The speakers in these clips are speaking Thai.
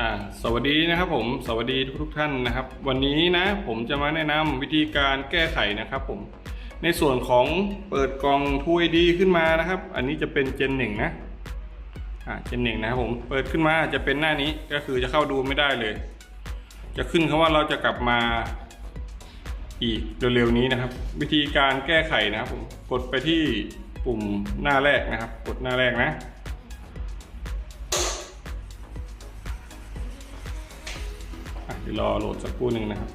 อ่าสวัสดีนะครับผมสวัสดีทุกๆท่านนะครับ วันนี้นะผมจะมาแนะนำวิธีการแก้ไขนะครับผมในส่วนของเปิดกล่องทูไอดีขึ้นมานะครับ อันนี้จะเป็นเจนหนึ่งนะอ่าเจนหนึ่งนะครับผมเปิดขึ้นมาจะเป็นหน้านี้ก็คือจะเข้าดูไม่ได้เลย จะขึ้นคำว่าเราจะกลับมาอีกเร็วๆนี้นะครับ วิธีการแก้ไขนะครับผมกดไปที่ปุ่มหน้าแรกนะครับ กดหน้าแรกนะ เดี๋ยวรอโหลดสักครู่หนึ่งนะครับ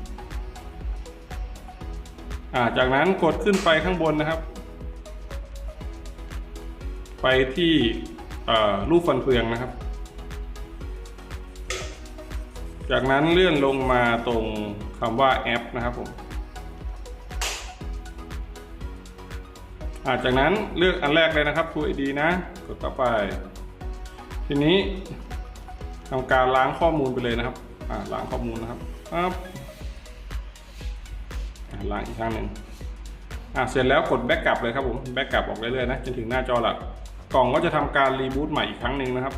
าจากนั้นกดขึ้นไปข้างบนนะครับ ไปที่รูปฟันเฟืองนะครับ จากนั้นเลื่อนลงมาตรงคำว่าแอปนะครับผมาจากนั้นเลือกอันแรกเลยนะครับ True ID นะ กดต่อไป ทีนี้ทำการล้างข้อมูลไปเลยนะครับ ล้างข้อมูลนะครับปั๊บล้างอีกครั้งหนึ่งอ่าเสร็จแล้วกดแบ็กกลับเลยครับผมแบ็กกลับออกเรื่อยๆนะจนถึงหน้าจอหลักกล่องก็จะทำการรีบูตใหม่อีกครั้งหนึ่งนะครับ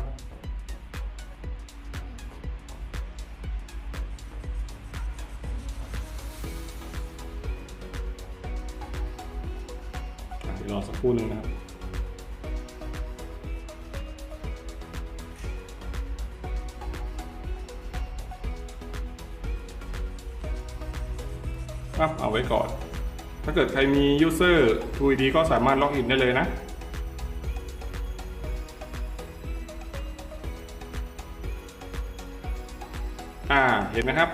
เดี๋ยวรอสักครู่หนึ่งนะครับ ครับเอาไว้ก่อน ถ้าเกิดใครมี user 2 d ก็สามารถล็อกอินได้เลยนะอ่าเห็นนะครับ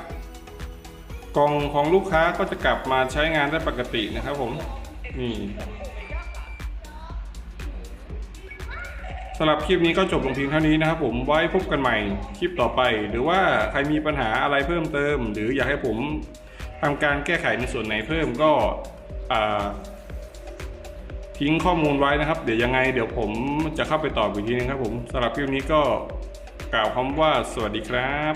กล่องของลูกค้าก็จะกลับมาใช้งานได้ปกตินะครับผม นี่สำหรับคลิปนี้ก็จบลงเพียงเท่านี้นะครับผมไว้พบกันใหม่คลิปต่อไป หรือว่าใครมีปัญหาอะไรเพิ่มเติม หรืออยากให้ผม ทำการแก้ไขในส่วนไหนเพิ่มก็ทิ้งข้อมูลไว้นะครับ เดี๋ยวยังไงเดี๋ยวผมจะเข้าไปตอบอีกทีนึงครับผมสำหรับคลิปนี้ก็กล่าวคำว่าสวัสดีครับ